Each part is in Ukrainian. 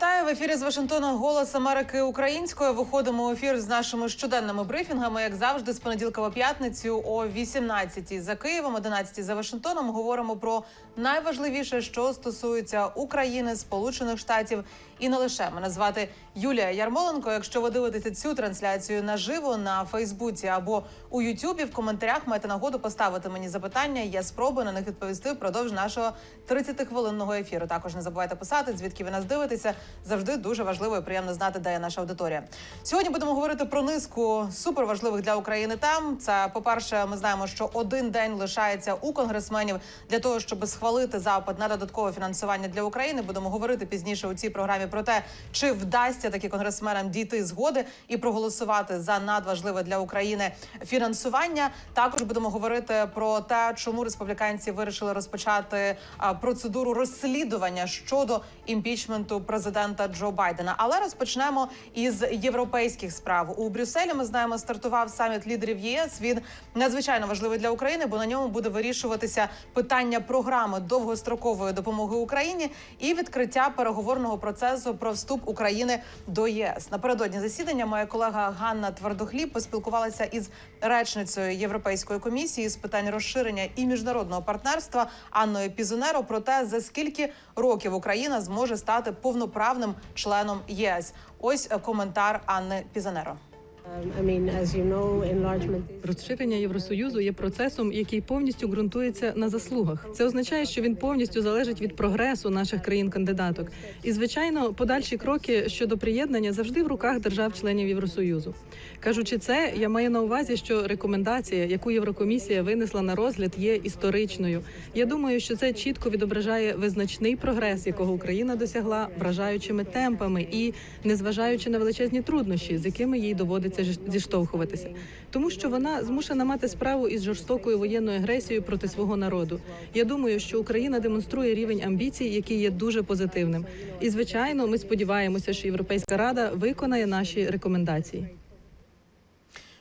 Вітаю в ефірі з Вашингтона Голос Америки Українською. Виходимо в ефір з нашими щоденними брифінгами, як завжди, з понеділка по п'ятницю о 18 за Києвом, 11 за Вашингтоном. Говоримо про найважливіше, що стосується України, Сполучених Штатів і не лише мене звати Юлія Ярмоленко. Якщо ви дивитеся цю трансляцію наживо на Фейсбуці або у Ютубі, в коментарях маєте нагоду поставити мені запитання. Я спробую на них відповісти впродовж нашого 30-хвилинного ефіру. Також не забувайте писати, звідки ви нас дивитеся. Завжди дуже важливо і приємно знати, де є наша аудиторія. Сьогодні будемо говорити про низку суперважливих для України тем. Це, по-перше, ми знаємо, що один день лишається у конгресменів для того, щоб схвалити запит на додаткове фінансування для України. Будемо говорити пізніше у цій програмі про те, чи вдасться таки конгресменам дійти згоди і проголосувати за надважливе для України фінансування. Також будемо говорити про те, чому республіканці вирішили розпочати процедуру розслідування щодо імпічменту президента Джо Байдена. Але розпочнемо із європейських справ у Брюсселі. Ми знаємо, стартував саміт лідерів ЄС. Він надзвичайно важливий для України, бо на ньому буде вирішуватися питання програми довгострокової допомоги Україні і відкриття переговорного процесу про вступ України до ЄС. Напередодні засідання моя колега Ганна Твердохліб поспілкувалася із речницею Європейської комісії з питань розширення і міжнародного партнерства Анною Пізонеро про те, за скільки років Україна зможе стати повноправним членом ЄС. Ось е, коментар Анни Пізанеро. Um, Розширення Євросоюзу є процесом, який повністю ґрунтується на заслугах. Це означає, що він повністю залежить від прогресу наших країн-кандидаток. І звичайно, подальші кроки щодо приєднання завжди в руках держав-членів Євросоюзу. Кажучи це, я маю на увазі, що рекомендація, яку Єврокомісія винесла на розгляд, є історичною. Я думаю, що це чітко відображає визначний прогрес, якого Україна досягла вражаючими темпами і незважаючи на величезні труднощі, з якими їй доводиться ж- зіштовхуватися, тому що вона змушена мати справу із жорстокою воєнною агресією проти свого народу. Я думаю, що Україна демонструє рівень амбіцій, який є дуже позитивним. І звичайно, ми сподіваємося, що Європейська рада виконає наші рекомендації.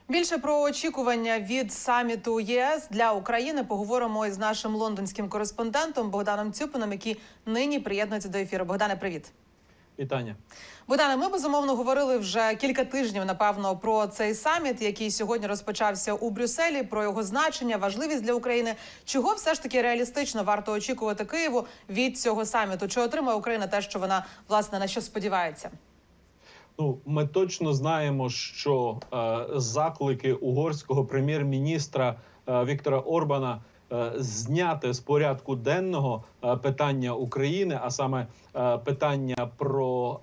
Більше про очікування від саміту ЄС для України поговоримо із нашим лондонським кореспондентом Богданом Цюпином, який нині приєднується до ефіру. Богдане, привіт. Вітання. Богдане, ми безумовно говорили вже кілька тижнів, напевно, про цей саміт, який сьогодні розпочався у Брюсселі, про його значення, важливість для України. Чого все ж таки реалістично варто очікувати Києву від цього саміту? Чи отримає Україна те, що вона власне на що сподівається? Ну, ми точно знаємо, що е, заклики угорського прем'єр-міністра е, Віктора Орбана зняти з порядку денного е, питання України, а саме е, питання про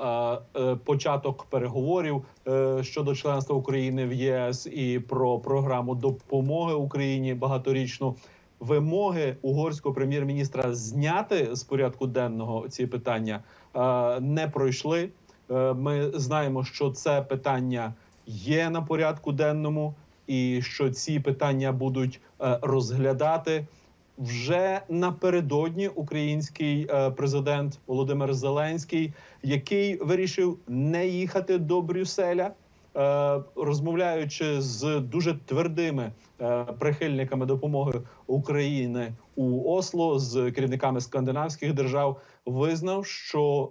е, е, початок переговорів е, щодо членства України в ЄС і про програму допомоги Україні багаторічну. Вимоги угорського прем'єр-міністра зняти з порядку денного ці питання е, не пройшли. Е, Ми знаємо, що це питання є на порядку денному, і що ці питання будуть е, розглядати. Вже напередодні український е, президент Володимир Зеленський, який вирішив не їхати до Брюсселя, е, розмовляючи з дуже твердими прихильниками допомоги України у Осло з керівниками скандинавських держав, визнав, що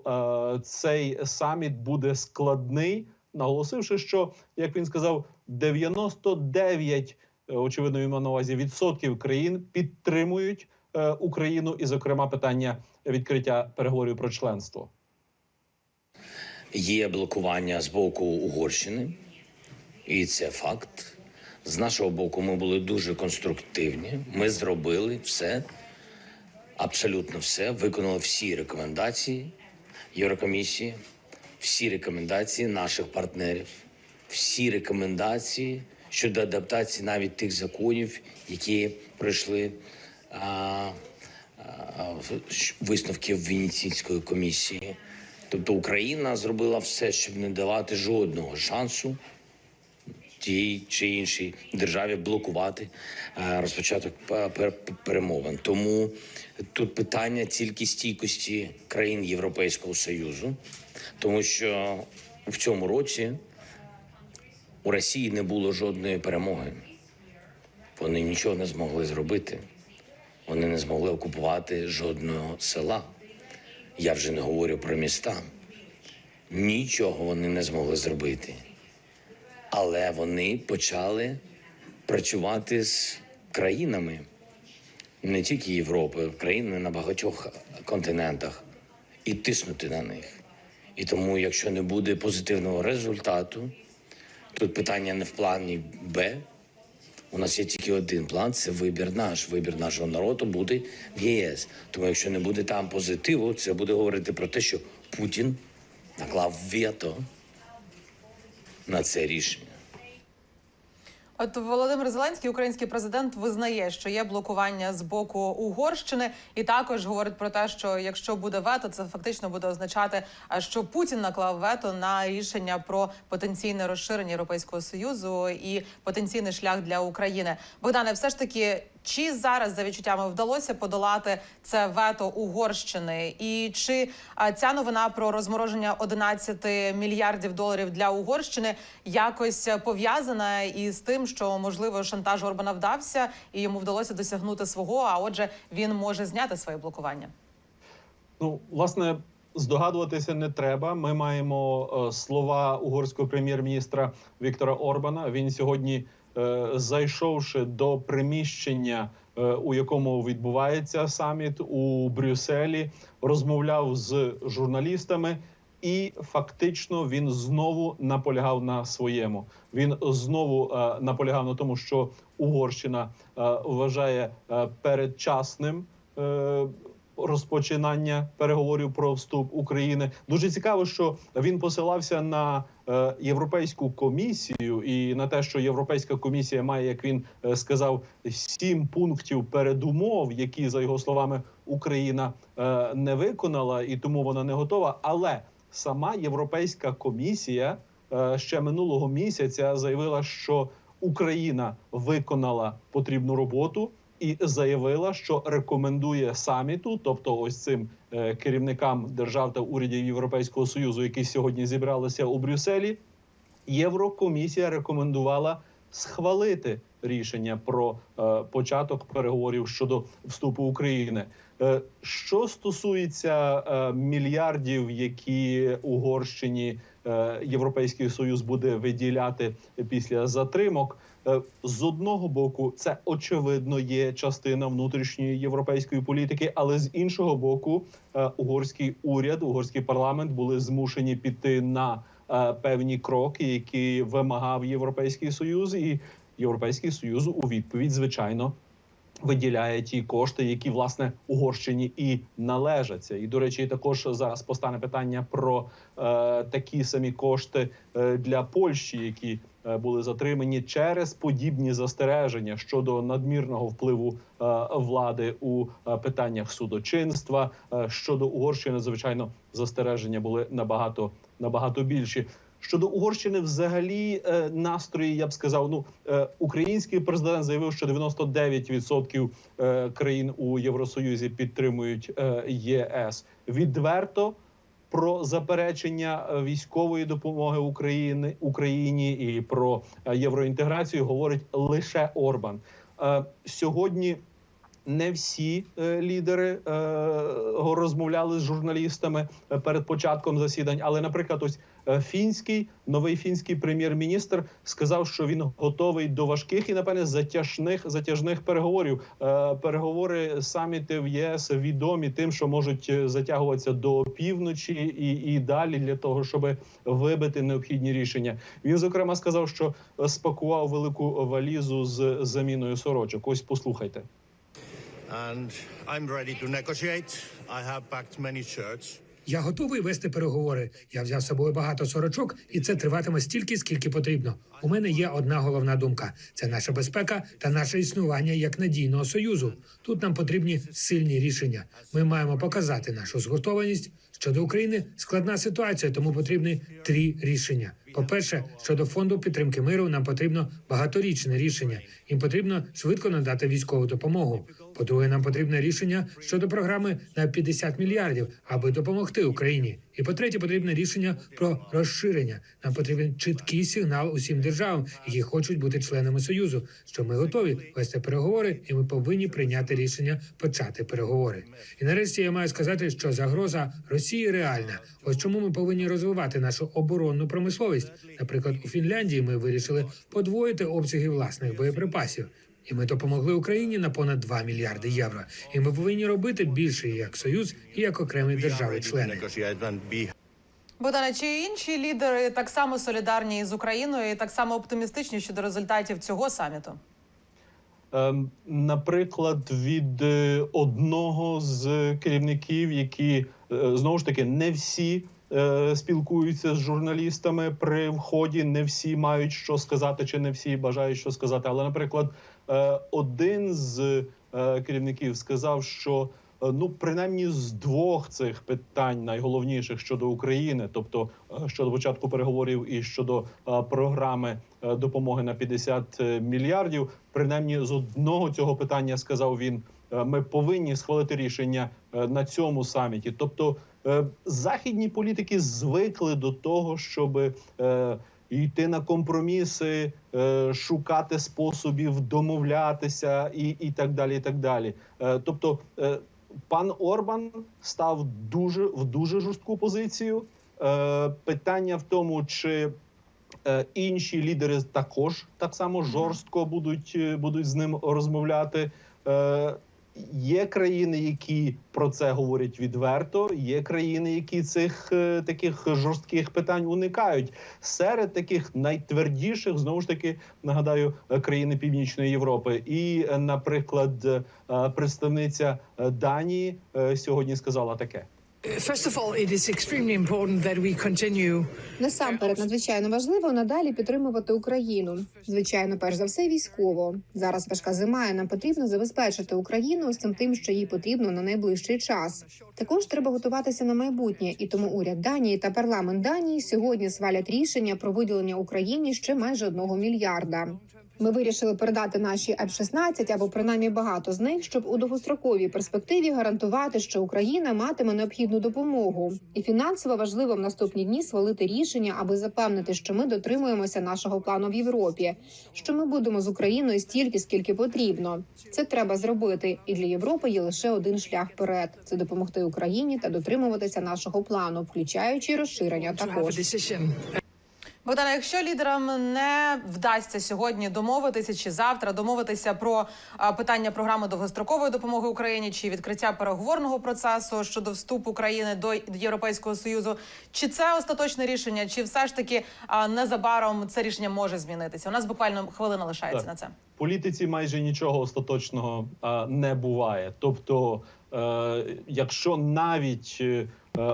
цей саміт буде складний, наголосивши, що як він сказав, 99, е, очевидно, він на увазі відсотків країн підтримують е, Україну, і, зокрема, питання відкриття переговорів про членство. Є блокування з боку Угорщини, і це факт. З нашого боку, ми були дуже конструктивні. Ми зробили все, абсолютно все, виконали всі рекомендації Єврокомісії, всі рекомендації наших партнерів, всі рекомендації щодо адаптації навіть тих законів, які пройшли а, а, в- висновків Венеційської комісії. Тобто Україна зробила все, щоб не давати жодного шансу тій чи іншій державі блокувати розпочаток пе- пе- перемовин. Тому тут питання тільки стійкості країн Європейського союзу, тому що в цьому році у Росії не було жодної перемоги. Вони нічого не змогли зробити. Вони не змогли окупувати жодного села. Я вже не говорю про міста. Нічого вони не змогли зробити. Але вони почали працювати з країнами не тільки Європи, країни на багатьох континентах і тиснути на них. І тому, якщо не буде позитивного результату, тут питання не в плані Б. У нас є тільки один план це вибір наш. Вибір нашого народу буде в ЄС. Тому, якщо не буде там позитиву, це буде говорити про те, що Путін наклав вето на це рішення. От Володимир Зеленський, український президент, визнає, що є блокування з боку Угорщини, і також говорить про те, що якщо буде вето, це фактично буде означати, а, що Путін наклав вето на рішення про потенційне розширення Європейського союзу і потенційний шлях для України. Богдане, все ж таки, чи зараз за відчуттями вдалося подолати це вето Угорщини, і чи ця новина про розмороження 11 мільярдів доларів для Угорщини якось пов'язана із тим, що можливо шантаж Орбана вдався, і йому вдалося досягнути свого. А отже, він може зняти своє блокування. Ну, власне, здогадуватися не треба. Ми маємо е, слова угорського прем'єр-міністра Віктора Орбана. Він сьогодні, зайшовши до приміщення, е, у якому відбувається саміт у Брюсселі, розмовляв з журналістами. І фактично він знову наполягав на своєму. Він знову е, наполягав на тому, що Угорщина е, вважає е, передчасним е, розпочинання переговорів про вступ України. Дуже цікаво, що він посилався на е, європейську комісію і на те, що європейська комісія має, як він е, сказав, сім пунктів передумов, які за його словами Україна е, не виконала, і тому вона не готова. Але сама європейська комісія ще минулого місяця заявила, що Україна виконала потрібну роботу і заявила, що рекомендує саміту, тобто ось цим е, керівникам держав та урядів Європейського союзу, які сьогодні зібралися у Брюсселі. Єврокомісія рекомендувала схвалити рішення про е, початок переговорів щодо вступу України. Е, що стосується е, мільярдів, які Угорщині е, Європейський Союз буде виділяти після затримок. Е, З одного боку, це очевидно є частина внутрішньої європейської політики, але з іншого боку, е, угорський уряд, угорський парламент були змушені піти на е, певні кроки, які вимагав Європейський Союз, і Європейський Союз у відповідь, звичайно, виділяє ті кошти, які власне Угорщині і належаться. І до речі, також зараз постане питання про е, такі самі кошти е, для Польщі, які були затримані через подібні застереження щодо надмірного впливу е, влади у е, питаннях судочинства. Е, щодо Угорщини, звичайно, застереження були набагато набагато більші. Щодо Угорщини, взагалі е, настрої, я б сказав, ну е, український президент заявив, що 99% е, країн у Євросоюзі підтримують е, ЄС відверто. Про заперечення е, військової допомоги України Україні і про е, євроінтеграцію говорить лише Орбан. Е, Сьогодні не всі лідери розмовляли з журналістами перед початком засідань. Але, наприклад, ось фінський новий фінський прем'єр-міністр сказав, що він готовий до важких і напевне затяжних затяжних переговорів. Е, переговори саміти в ЄС відомі тим, що можуть е, затягуватися до півночі і, і далі для того, щоб вибити необхідні рішення. Він зокрема сказав, що е, спакував велику валізу з заміною сорочок. Ось послухайте. and I'm ready to negotiate. I have packed many shirts. Я готовий вести переговори. Я взяв з собою багато сорочок, і це триватиме стільки, скільки потрібно. У мене є одна головна думка: це наша безпека та наше існування як надійного союзу. Тут нам потрібні сильні рішення. Ми маємо показати нашу згуртованість щодо України. Складна ситуація, тому потрібні три рішення. По-перше, щодо фонду підтримки миру, нам потрібно багаторічне рішення. Їм потрібно швидко надати військову допомогу. По-друге, нам потрібне рішення щодо програми на 50 мільярдів, аби допомогти Україні. І по-третє, потрібне рішення про розширення. Нам потрібен чіткий сигнал усім державам, які хочуть бути членами союзу, що ми готові вести переговори, і ми повинні прийняти рішення почати переговори. І нарешті я маю сказати, що загроза Росії реальна. Ось чому ми повинні розвивати нашу оборонну промисловість. Наприклад, у Фінляндії ми вирішили подвоїти обсяги власних боєприпасів. І ми допомогли Україні на понад 2 мільярди євро. І ми повинні робити більше як союз і як окремі держави-члени. Богдане, чи інші лідери так само солідарні з Україною і так само оптимістичні щодо результатів цього саміту? Ем, Наприклад, від е, одного з керівників, які знову ж таки не всі е, спілкуються з журналістами при вході, не всі мають що сказати, чи не всі бажають що сказати. Але, наприклад, е, один з е, керівників сказав, що е, ну принаймні з двох цих питань найголовніших щодо України, тобто е, щодо початку переговорів і щодо е, програми е, допомоги на 50 мільярдів, принаймні з одного цього питання сказав він. Е, Ми повинні схвалити рішення е, на цьому саміті. Тобто е, західні політики звикли до того, щоб йти на компроміси, шукати способів домовлятися і, і так далі. І так далі. Тобто, пан Орбан став дуже в дуже жорстку позицію. Питання в тому, чи інші лідери також так само жорстко будуть, будуть з ним розмовляти. Є країни, які про це говорять відверто. Є країни, які цих е, таких жорстких питань уникають. Серед таких найтвердіших знову ж таки нагадаю е, країни Північної Європи. І, е, наприклад, представниця Данії сьогодні сказала таке. Continue Насамперед, надзвичайно важливо надалі підтримувати Україну. Звичайно, перш за все, військово. Зараз важка зима, і нам потрібно забезпечити Україну ось цим тим, що їй потрібно на найближчий час. Також треба готуватися на майбутнє, і тому уряд Данії та парламент Данії сьогодні свалять рішення про виділення Україні ще майже одного мільярда. Ми вирішили передати наші F-16, або принаймні багато з них, щоб у довгостроковій перспективі гарантувати, що Україна матиме необхідну допомогу, і фінансово важливо в наступні дні свалити рішення, аби запевнити, що ми дотримуємося нашого плану в Європі, що ми будемо з Україною стільки, скільки потрібно. Це треба зробити, і для Європи є лише один шлях вперед: це допомогти Україні та дотримуватися нашого плану, включаючи розширення також. Богдане, якщо лідерам не вдасться сьогодні домовитися чи завтра домовитися про питання програми довгострокової допомоги Україні чи відкриття переговорного процесу щодо вступу країни до Європейського союзу, чи це остаточне рішення, чи все ж таки незабаром це рішення може змінитися? У нас буквально хвилина лишається Так. на це. В політиці майже нічого остаточного не буває. Тобто, е, якщо навіть е,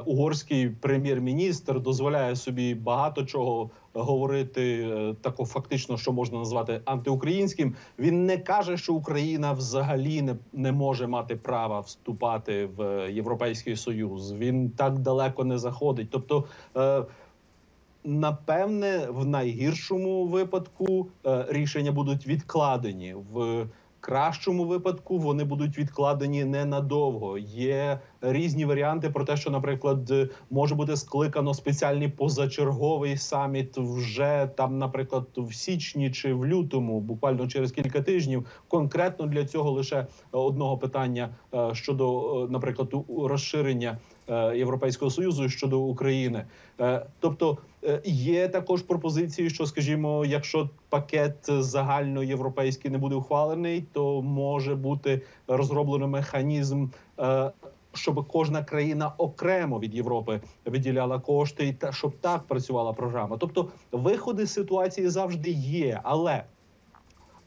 угорський прем'єр-міністр дозволяє собі багато чого говорити, е, тако фактично, що можна назвати антиукраїнським, він не каже, що Україна взагалі не, не може мати права вступати в Європейський Союз. Він так далеко не заходить. Тобто. Е, Напевне, в найгіршому випадку е, рішення будуть відкладені. В кращому випадку вони будуть відкладені ненадовго. Є різні варіанти про те, що, наприклад, може бути скликано спеціальний позачерговий саміт вже там, наприклад, в січні чи в лютому, буквально через кілька тижнів. Конкретно для цього лише одного питання е, щодо, е, наприклад, розширення Європейського союзу щодо України. Е, Тобто е, є також пропозиції, що, скажімо, якщо пакет загальноєвропейський не буде ухвалений, то може бути розроблено механізм. е, Щоб кожна країна окремо від Європи виділяла кошти, та щоб так працювала програма. Тобто виходи з ситуації завжди є, але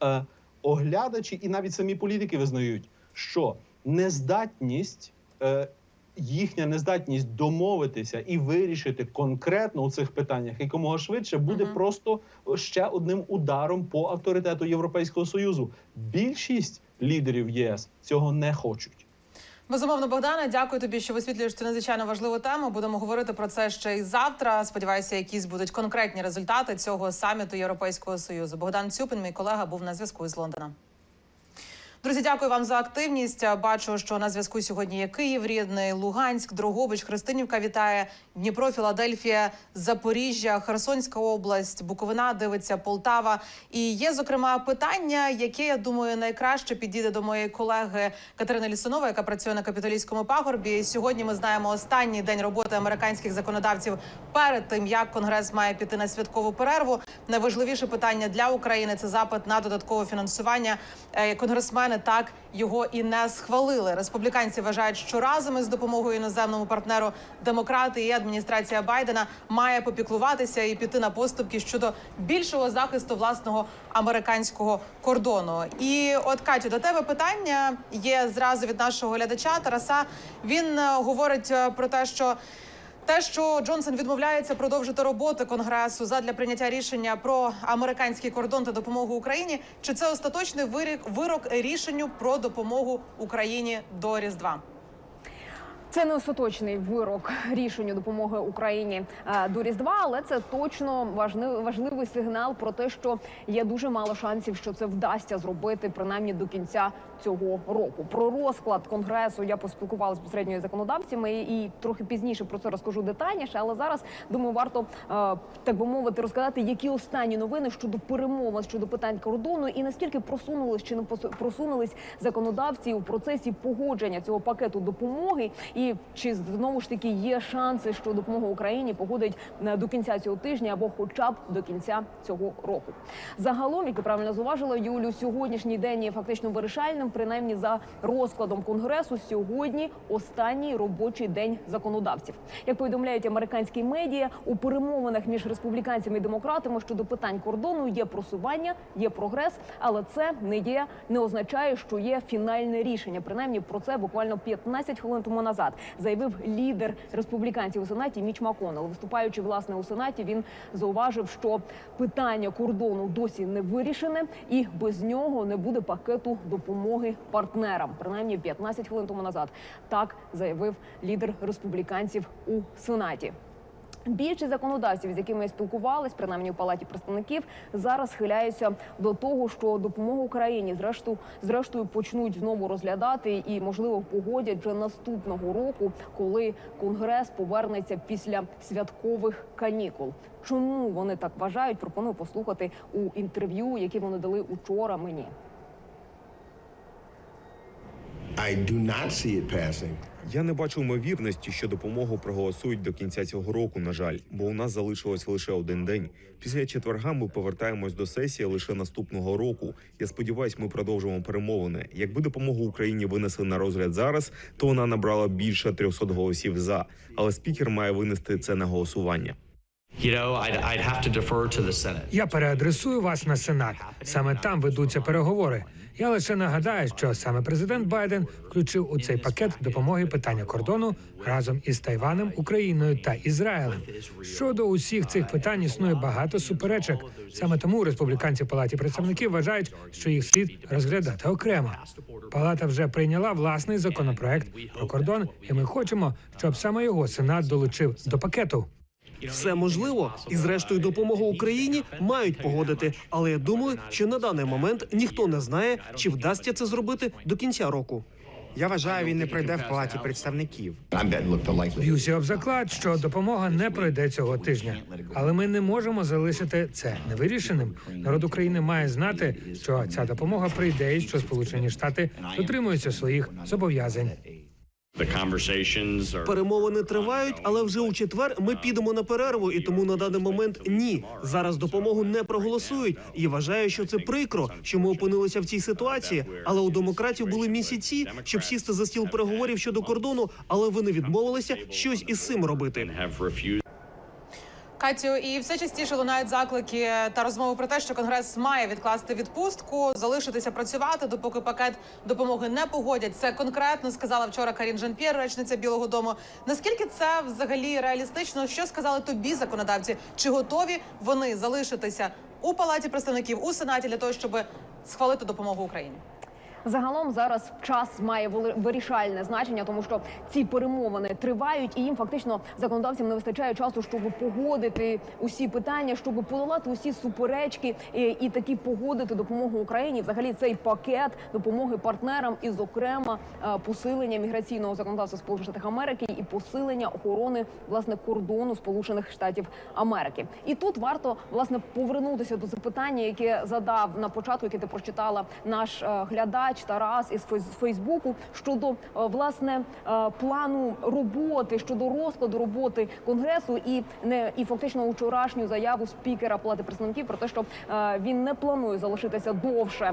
е, оглядачі і навіть самі політики визнають, що нездатність, е, їхня нездатність домовитися і вирішити конкретно у цих питаннях якомога швидше буде Мгм. просто ще одним ударом по авторитету Європейського союзу. Більшість лідерів ЄС цього не хочуть. Безумовно, Богдане, дякую тобі, що висвітлюєш цю надзвичайно важливу тему. Будемо говорити про це ще й завтра. Сподіваюся, якісь будуть конкретні результати цього саміту Європейського союзу. Богдан Цюпин, мій колега, був на зв'язку із Лондона. Друзі, дякую вам за активність. Бачу, що на зв'язку сьогодні є Київ, Рідний, Луганськ, Дрогобич, Христинівка вітає Дніпро, Філадельфія, Запоріжжя, Херсонська область, Буковина дивиться Полтава. І є зокрема питання, яке я думаю найкраще підійде до моєї колеги Катерини Лісунової, яка працює на капітолійському пагорбі. Сьогодні ми знаємо останній день роботи американських законодавців перед тим, як конгрес має піти на святкову перерву. Найважливіше питання для України це запит на додаткове фінансування. Е, Конгресмени так його і не схвалили. Республіканці вважають, що разом із допомогою іноземному партнеру демократи і адміністрація Байдена має попіклуватися і піти на поступки щодо більшого захисту власного американського кордону. І от Катю, до тебе питання є зразу від нашого глядача Тараса. Він е, говорить е, про те, що. Те, що Джонсон відмовляється продовжити роботи конгресу задля прийняття рішення про американський кордон та допомогу Україні, чи це остаточний вирік вирок рішенню про допомогу Україні до Різдва? Це не остаточний вирок рішенню допомоги Україні е, до Різдва, але це точно важливий, сигнал про те, що є дуже мало шансів, що це вдасться зробити принаймні до кінця цього року. Про розклад конгресу я поспілкувалася безпосередньо із законодавцями і трохи пізніше про це розкажу детальніше. Але зараз думаю, варто е, так би мовити розказати, які останні новини щодо перемовин щодо питань кордону і наскільки просунулись чи не просунулись законодавці у процесі погодження цього пакету допомоги, і чи знову ж таки є шанси, що допомога Україні погодить е, до кінця цього тижня або хоча б до кінця цього року. Загалом, як ти правильно зауважила, Юлю, сьогоднішній день є фактично вирішальним, принаймні за розкладом конгресу. Сьогодні останній робочий день законодавців. Як повідомляють американські медіа, у перемовинах між республіканцями і демократами щодо питань кордону є просування, є прогрес, але це не є не означає, що є фінальне рішення. Принаймні про це буквально 15 хвилин тому назад заявив лідер республіканців у сенаті Міч Маконел. Виступаючи власне у сенаті, він зауважив, що питання кордону досі не вирішене, і без нього не буде пакету допомоги партнерам. Принаймні 15 хвилин тому назад так заявив лідер республіканців у сенаті. Більшість законодавців, з якими я спілкувалась, принаймні у палаті представників, зараз схиляються до того, що допомогу Україні зрештою, зрештою почнуть знову розглядати і, можливо, погодять вже наступного року, коли конгрес повернеться після святкових канікул. Чому вони так вважають? Пропоную послухати у інтерв'ю, яке вони дали учора мені. I do not see it passing. Я не бачу ймовірності, що допомогу проголосують до кінця цього року. На жаль, бо у нас залишилось лише один день. Після четверга ми повертаємось до сесії лише наступного року. Я сподіваюся, ми продовжимо перемовини. Якби допомогу Україні винесли на розгляд зараз, то вона набрала більше 300 голосів за. Але спікер має винести це на голосування. Я переадресую вас на сенат. Саме там ведуться переговори. Я лише нагадаю, що саме президент Байден включив у цей пакет допомоги питання кордону разом із Тайванем, Україною та Ізраїлем. Щодо усіх цих питань існує багато суперечок. Саме тому республіканці палаті представників вважають, що їх слід розглядати окремо. Палата вже прийняла власний законопроект про кордон, і ми хочемо, щоб саме його сенат долучив до пакету. Все можливо, і зрештою допомогу Україні мають погодити. Але я думаю, що на даний момент ніхто не знає, чи вдасться це зробити до кінця року. Я вважаю, він не пройде в палаті представників. Б'юся об заклад, що допомога не пройде цього тижня, але ми не можемо залишити це невирішеним. Народ України має знати, що ця допомога прийде і що Сполучені Штати дотримуються своїх зобов'язань. Перемовини тривають, але вже у четвер ми підемо на перерву, і тому на даний момент ні. Зараз допомогу не проголосують. І вважаю, що це прикро, що ми опинилися в цій ситуації. Але у демократів були місяці, щоб сісти за стіл переговорів щодо кордону, але вони відмовилися щось із цим робити. Катю, і все частіше лунають заклики та розмови про те, що конгрес має відкласти відпустку, залишитися працювати, допоки пакет допомоги не погодять. Це конкретно сказала вчора Карін Жан-П'єр, речниця Білого Дому. Наскільки це взагалі реалістично? Що сказали тобі законодавці? Чи готові вони залишитися у палаті представників у сенаті для того, щоб схвалити допомогу Україні? Загалом зараз час має вирішальне значення, тому що ці перемовини тривають, і їм фактично законодавцям не вистачає часу, щоб погодити усі питання, щоб подолати усі суперечки і, і таки погодити допомогу Україні. Взагалі цей пакет допомоги партнерам, і, зокрема, е, посилення міграційного законодавства Сполучених Штатів Америки і посилення охорони власне кордону Сполучених Штатів Америки. І тут варто власне повернутися до запитання, яке задав на початку, яке ти прочитала наш е, глядач Тарас із Фейс- Фейсбуку щодо е, власне е, плану роботи щодо розкладу роботи конгресу і не і фактично вчорашню заяву спікера Палати представників про те, що е, він не планує залишитися довше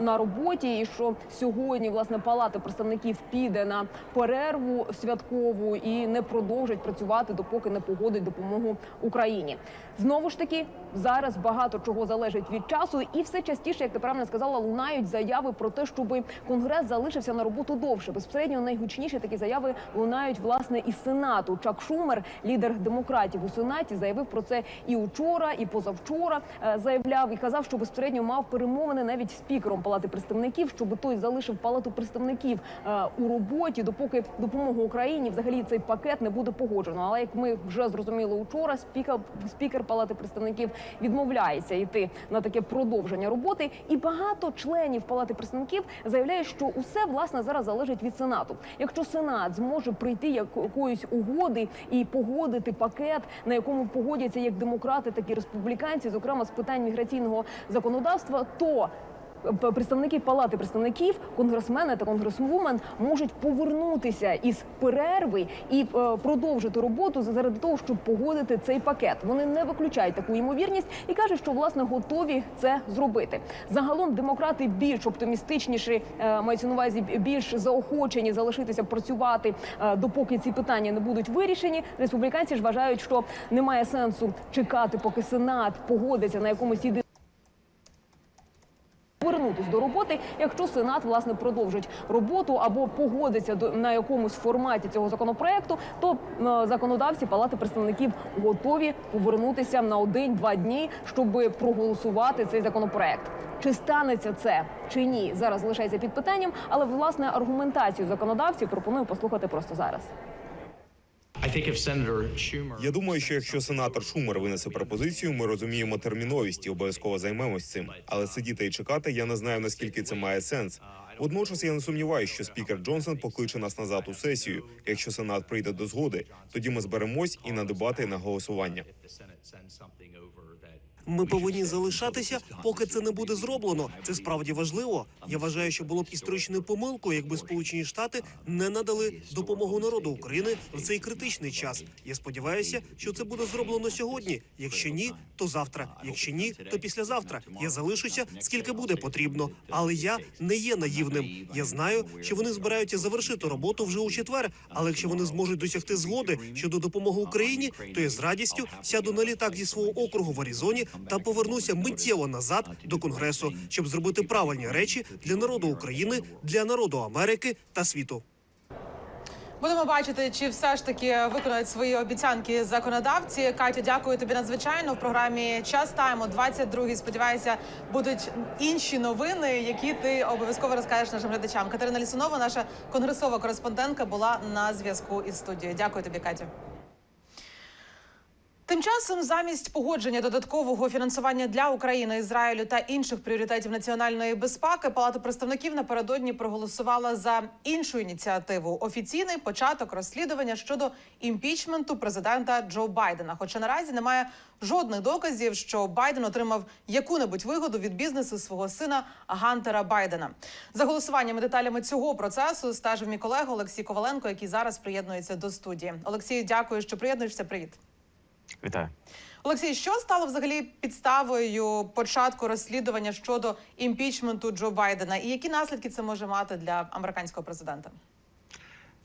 на роботі, і що сьогодні власне Палата представників піде на перерву святкову і не продовжить працювати, допоки не погодить допомогу Україні. Знову ж таки, зараз багато чого залежить від часу, і все частіше, як ти правильно сказала, лунають заяви про те, щоб конгрес залишився на роботу довше. Безпосередньо найгучніші такі заяви лунають власне із сенату. Чак Шумер, лідер демократів у сенаті, заявив про це і учора, і позавчора. Е, Заявляв і казав, що безпосередньо мав перемовини навіть з спікером палати представників, щоб той залишив палату представників е, у роботі, допоки допомога Україні взагалі цей пакет не буде погоджено. Але як ми вже зрозуміли учора, спікер спікер палати представників відмовляється йти на таке продовження роботи, і багато членів палати представників заявляє, що усе власне зараз залежить від сенату. Якщо сенат зможе прийти якоїсь угоди і погодити пакет, на якому погодяться як демократи, так і республіканці, зокрема з питань міграційного законодавства, то Представники палати представників, конгресмени та конгресвумен можуть повернутися із перерви і е, продовжити роботу заради того, щоб погодити цей пакет. Вони не виключають таку ймовірність і кажуть, що власне готові це зробити. Загалом демократи більш оптимістичніші, е, мається на увазі більш заохочені залишитися працювати, е, допоки ці питання не будуть вирішені. Республіканці ж вважають, що немає сенсу чекати, поки сенат погодиться на якомусь єдиному повернутись до роботи, якщо сенат власне продовжить роботу або погодиться на якомусь форматі цього законопроекту, то е, законодавці палати представників готові повернутися на один-два дні, щоб проголосувати цей законопроект. Чи станеться це чи ні, зараз залишається під питанням, але власне аргументацію законодавців пропоную послухати просто зараз. Я думаю, що якщо сенатор Шумер винесе пропозицію, ми розуміємо терміновість і обов'язково займемось цим. Але сидіти і чекати, я не знаю наскільки це має сенс. Водночас я не сумніваюся, що спікер Джонсон покличе нас назад у сесію. Якщо сенат прийде до згоди, тоді ми зберемось і на дебати, і на голосування. Ми повинні залишатися, поки це не буде зроблено. Це справді важливо. Я вважаю, що було б історичною помилкою, якби Сполучені Штати не надали допомогу народу України в цей критичний час. Я сподіваюся, що це буде зроблено сьогодні. Якщо ні, то завтра. Якщо ні, то післязавтра. Я залишуся скільки буде потрібно. Але я не є наївним. Я знаю, що вони збираються завершити роботу вже у четвер. Але якщо вони зможуть досягти згоди щодо допомоги Україні, то я з радістю сяду на літак зі свого округу в Аризоні та повернуся миттєво назад до конгресу, щоб зробити правильні речі для народу України, для народу Америки та світу. Будемо бачити, чи все ж таки виконають свої обіцянки законодавці. Катя, дякую тобі надзвичайно. В програмі час тайму 22 Сподіваюся, будуть інші новини, які ти обов'язково розкажеш нашим глядачам. Катерина Лісунова, наша конгресова кореспондентка, була на зв'язку із студією. Дякую тобі, Катя. Тим часом, замість погодження додаткового фінансування для України, Ізраїлю та інших пріоритетів національної безпеки, Палата представників напередодні проголосувала за іншу ініціативу офіційний початок розслідування щодо імпічменту президента Джо Байдена. Хоча наразі немає жодних доказів, що Байден отримав яку-небудь вигоду від бізнесу свого сина Гантера Байдена. За голосуваннями деталями цього процесу стежив мій колега Олексій Коваленко, який зараз приєднується до студії. Олексію, дякую, що приєднуєшся. Привіт. Вітаю. Олексій, що стало взагалі підставою початку розслідування щодо імпічменту Джо Байдена, і які наслідки це може мати для американського президента?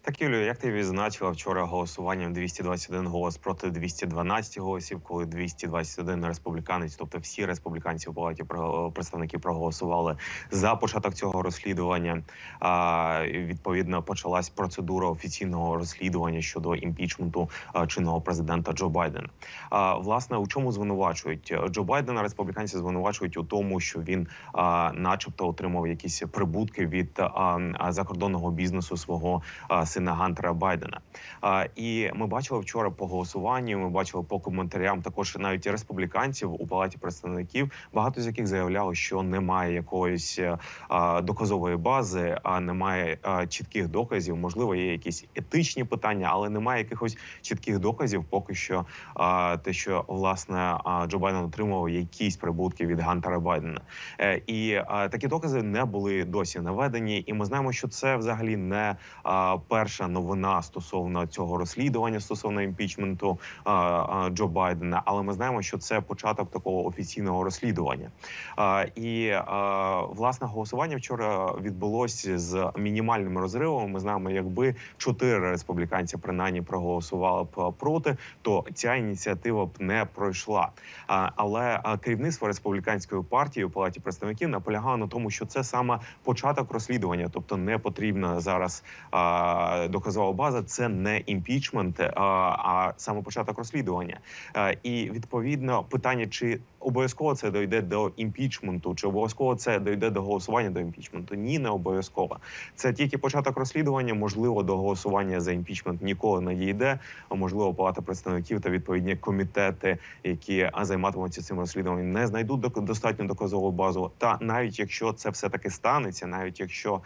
Так, Юлію, як ти відзначила вчора голосуванням 221 голос проти 212 голосів, коли 221 республіканець, тобто всі республіканці у палаті представників проголосували за початок цього розслідування. А, відповідно почалась процедура офіційного розслідування щодо імпічменту чинного президента Джо Байдена. А, власне, у чому звинувачують Джо Байдена? Республіканці звинувачують у тому, що він, а, начебто, отримав якісь прибутки від а, а, закордонного бізнесу свого а, сина Гантера Байдена. І ми бачили вчора по голосуванню. Ми бачили по коментарям також навіть республіканців у палаті представників, багато з яких заявляли, що немає якоїсь е, доказової бази, а немає чітких доказів. Можливо, є якісь етичні питання, але немає якихось чітких доказів. Поки що те, що власне Джо Байден отримував якісь прибутки від Гантера Байдена, Е, і такі докази не були досі наведені. І ми знаємо, що це взагалі не а, перша новина стосовно цього розслідування стосовно імпічменту Джо Байдена. Але ми знаємо, що це початок такого офіційного розслідування. І власне голосування вчора відбулося з мінімальним розривом. Ми знаємо, якби чотири республіканці принаймні проголосували б проти, то ця ініціатива б не пройшла. Але керівництво республіканської партії у палаті представників наполягало на тому, що це саме початок розслідування, тобто не потрібна зараз доказова база. Це не імпічмент, а, а саме початок розслідування. Е, і відповідно питання, чи обов'язково це дойде до імпічменту, чи обов'язково це дойде до голосування до імпічменту? Ні, не обов'язково. Це тільки початок розслідування. Можливо, до голосування за імпічмент ніколи не дійде. Можливо, палата представників та відповідні комітети, які займатимуться цим розслідуванням, не знайдуть достатню доказову базу. Та навіть якщо це все таки станеться, навіть якщо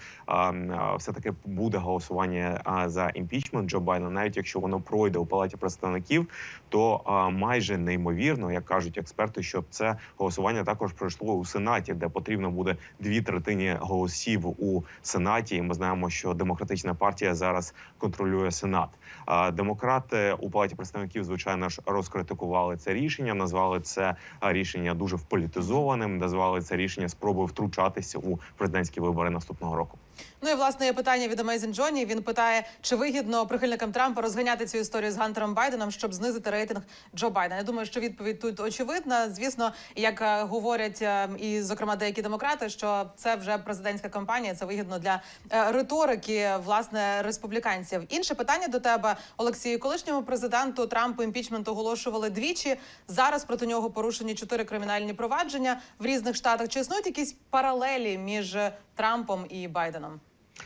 все таки буде голосування а, за імпічмент Джо Байдена, навіть якщо воно пройде у палаті представників, то а, майже неймовірно, як кажуть експерти, щоб це голосування також пройшло у сенаті, де потрібно буде дві третини голосів у сенаті. І ми знаємо, що демократична партія зараз контролює сенат. А демократи у палаті представників, звичайно ж, розкритикували це рішення, назвали це рішення дуже вполітизованим, назвали це рішення спробою втручатися у президентські вибори наступного року. Ну і власне є питання від Amazing Johnny. Він питає, чи вигідно прихильникам Трампа розганяти цю історію з Гантером Байденом, щоб знизити рейтинг Джо Байдена. Я думаю, що відповідь тут очевидна. Звісно, як е, говорять е, і зокрема деякі демократи, що це вже президентська кампанія. Це вигідно для е, риторики власне республіканців. Інше питання до тебе, Олексію, колишньому президенту Трампу імпічмент оголошували двічі. Зараз проти нього порушені чотири кримінальні провадження в різних штатах. Чи існують якісь паралелі між Трампом і Байденом?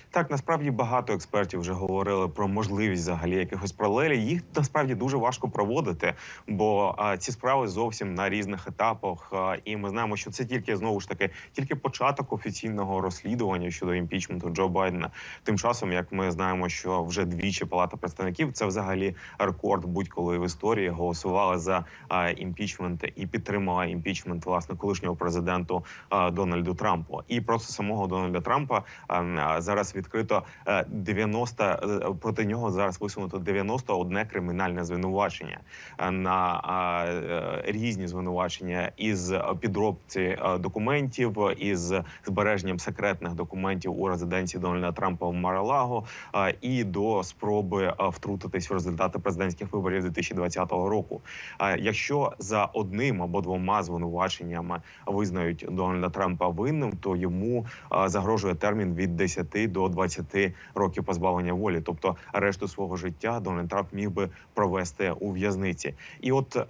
Так, насправді багато експертів вже говорили про можливість взагалі якихось паралелей. Їх насправді дуже важко проводити, бо а, ці справи зовсім на різних етапах. А, і ми знаємо, що це тільки знову ж таки тільки початок офіційного розслідування щодо імпічменту Джо Байдена. Тим часом, як ми знаємо, що вже двічі палата представників це взагалі рекорд будь-коли в історії голосували за а, імпічмент і підтримала імпічмент власне колишнього президенту а, Дональду Трампу. І просто самого Дональда Трампа а, а, зараз відкрито е, 90, е, проти нього зараз висунуто 91 кримінальне звинувачення е, на е, різні звинувачення із підробці е, документів, із збереженням секретних документів у резиденції Дональда Трампа в Маралаго е, і до спроби е, втрутитись в результати президентських виборів 2020 року. Е, Якщо за одним або двома звинуваченнями визнають Дональда Трампа винним, то йому е, загрожує термін від 10 до 20 років позбавлення волі. Тобто решту свого життя Дональд Трамп міг би провести у в'язниці. І от е,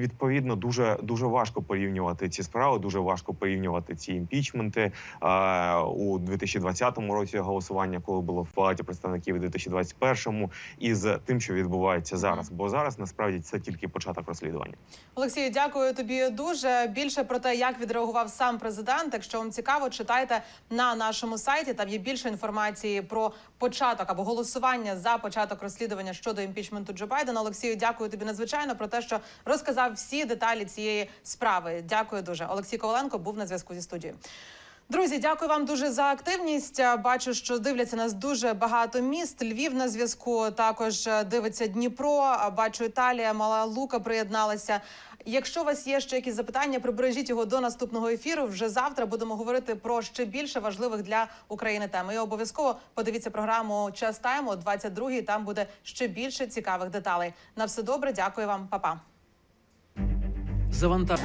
відповідно дуже дуже важко порівнювати ці справи, дуже важко порівнювати ці імпічменти е, у 2020 році голосування, коли було в палаті представників, і 2021 із тим, що відбувається зараз. Бо зараз насправді це тільки початок розслідування. Олексію, дякую тобі дуже. Більше про те, як відреагував сам президент. Якщо вам цікаво, читайте на нашому сайті. Там є більше інформації про початок або голосування за початок розслідування щодо імпічменту Джо Байдена. Олексію, дякую тобі надзвичайно про те, що розказав всі деталі цієї справи. Дякую дуже. Олексій Коваленко був на зв'язку зі студією. Друзі, дякую вам дуже за активність. Бачу, що дивляться нас дуже багато міст. Львів на зв'язку також дивиться Дніпро. Бачу, Італія, Мала Лука приєдналася. Якщо у вас є ще якісь запитання, прибережіть його до наступного ефіру. Вже завтра будемо говорити про ще більше важливих для України тем. І обов'язково подивіться програму Час тайм о 22-й. Там буде ще більше цікавих деталей. На все добре, дякую вам, Па-па. Завантаж.